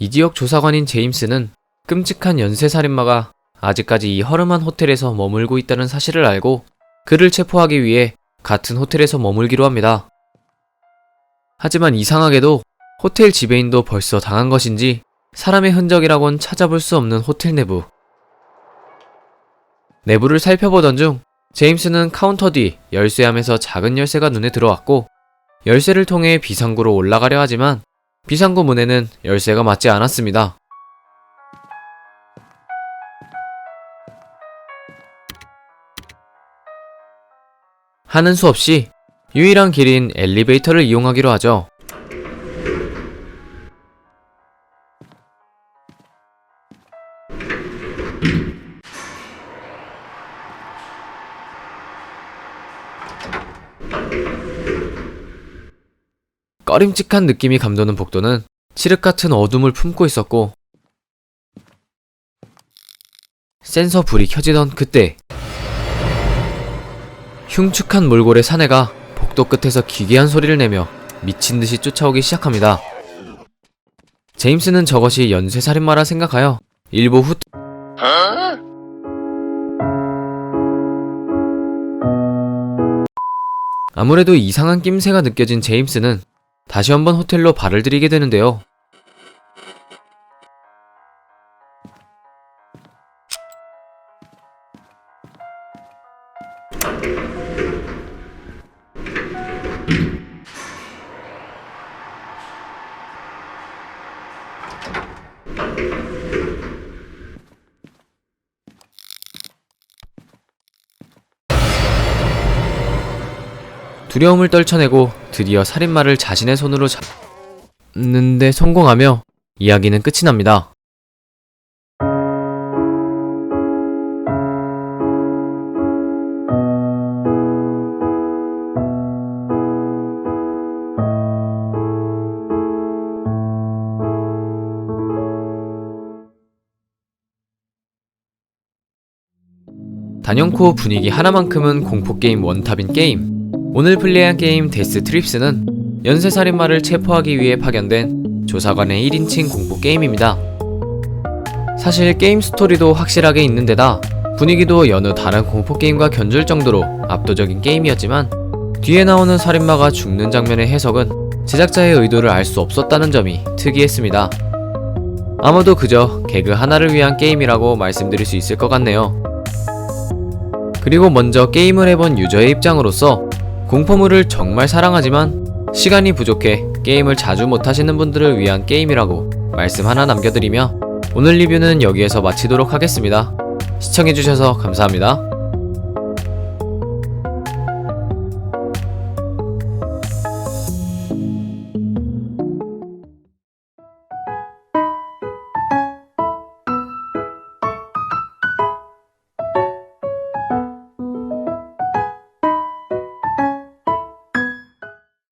이 지역 조사관인 제임스는 끔찍한 연쇄살인마가 아직까지 이 허름한 호텔에서 머물고 있다는 사실을 알고 그를 체포하기 위해 같은 호텔에서 머물기로 합니다. 하지만 이상하게도 호텔 지배인도 벌써 당한 것인지 사람의 흔적이라곤 찾아볼 수 없는 호텔 내부. 내부를 살펴보던 중 제임스는 카운터 뒤 열쇠함에서 작은 열쇠가 눈에 들어왔고 열쇠를 통해 비상구로 올라가려 하지만 비상구 문에는 열쇠가 맞지 않았습니다. 하는 수 없이 유일한 길인 엘리베이터를 이용하기로 하죠. 꺼림칙한 느낌이 감도는 복도는 칠흑 같은 어둠을 품고 있었고 센서 불이 켜지던 그때 흉측한 몰골의 사내가 복도 끝에서 기괴한 소리를 내며 미친 듯이 쫓아오기 시작합니다. 제임스는 저것이 연쇄살인마라 생각하여 일부 후 아무래도 이상한 낌새가 느껴진 제임스는 다시 한번 호텔로 발을 들이게 되는데요. 두려움을 떨쳐내고 드디어 살인마를 자신의 손으로 잡는데 성공하며 이야기는 끝이 납니다. 단연코 분위기 하나만큼은 공포게임 원탑인 게임 오늘 플레이한 게임 데스 트립스는 연쇄살인마를 체포하기 위해 파견된 조사관의 1인칭 공포 게임입니다. 사실 게임 스토리도 확실하게 있는 데다 분위기도 여느 다른 공포 게임과 견줄 정도로 압도적인 게임이었지만 뒤에 나오는 살인마가 죽는 장면의 해석은 제작자의 의도를 알 수 없었다는 점이 특이했습니다. 아마도 그저 개그 하나를 위한 게임이라고 말씀드릴 수 있을 것 같네요. 그리고 먼저 게임을 해본 유저의 입장으로서 공포물을 정말 사랑하지만 시간이 부족해 게임을 자주 못하시는 분들을 위한 게임이라고 말씀 하나 남겨드리며 오늘 리뷰는 여기에서 마치도록 하겠습니다. 시청해주셔서 감사합니다.